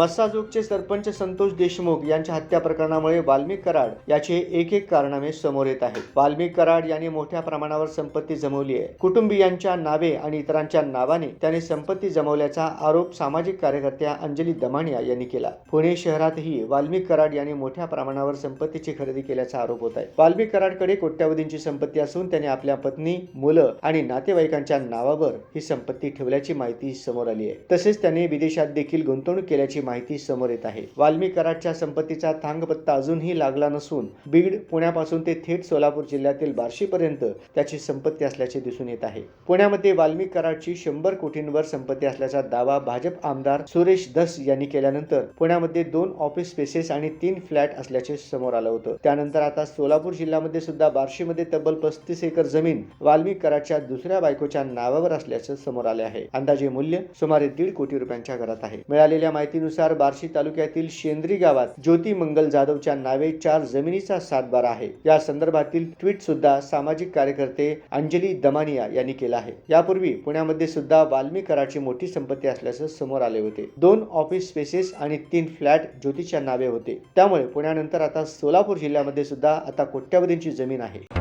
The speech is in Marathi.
मस्साजोगचे सरपंच संतोष देशमुख यांच्या हत्या प्रकरणामुळे वाल्मिक कराड याचे एक एक कारणामे समोर येत आहेत. वाल्मिक कराड यांनी मोठ्या प्रमाणावर संपत्ती जमवली आहे. कुटुंबियांच्या नावे आणि इतरांच्या नावाने त्याने संपत्ती जमवल्याचा आरोप सामाजिक कार्यकर्त्या अंजली दमानिया यांनी केला. पुणे शहरातही वाल्मिक कराड यांनी मोठ्या प्रमाणावर संपत्तीची खरेदी केल्याचा आरोप होत आहे. वाल्मिक कराडकडे कोट्यावधींची संपत्ती असून त्याने आपल्या पत्नी मुलं आणि नातेवाईकांच्या नावावर ही संपत्ती ठेवल्याची माहिती समोर आली आहे. तसेच त्याने विदेशात देखील गुंतवणूक केल्याची माहिती समोर येत आहे. वाल्मिक कराडच्या संपत्तीचा थांगपत्ता अजूनही लागला नसून बीड पुण्यापासून ते थेट सोलापूर जिल्ह्यातील बार्शीपर्यंत त्याची संपत्ती असल्याचे दिसून येत आहे. पुण्यामध्ये वाल्मिक कराडची शंभर कोटींवर संपत्ती असल्याचा दावा भाजप आमदार सुरेश धस यांनी केल्यानंतर पुण्यामध्ये दोन ऑफिस स्पेसेस आणि तीन फ्लॅट असल्याचे समोर आलं होतं. त्यानंतर आता सोलापूर जिल्ह्यामध्ये सुद्धा बार्शीमध्ये तब्बल पस्तीस एकर जमीन वाल्मिक कराडच्या दुसऱ्या बायकोच्या नावावर असल्याचं समोर आले आहे. अंदाजे मूल्य सुमारे दीड कोटी रुपयांच्या घरात आहे. मिळालेल्या माहितीनुसार बार्शी तालुक्यातील शेंद्री गावात ज्योती मंगल जाधवच्या नावे चार जमिनीचा सातबारा आहे. या संदर्भातील ट्विट सुद्धा सामाजिक कार्यकर्ते अंजली दमानिया यांनी केला आहे. यापूर्वी पुण्यामध्ये सुद्धा वाल्मिक मोठी संपत्ती असल्याचं समोर आले होते. दोन ऑफिस स्पेसेस आणि तीन फ्लॅट ज्योतीच्या नावे होते. त्यामुळे पुण्यानंतर आता सोलापूर जिल्ह्यामध्ये सुद्धा आता कोट्यावधींची जमीन आहे.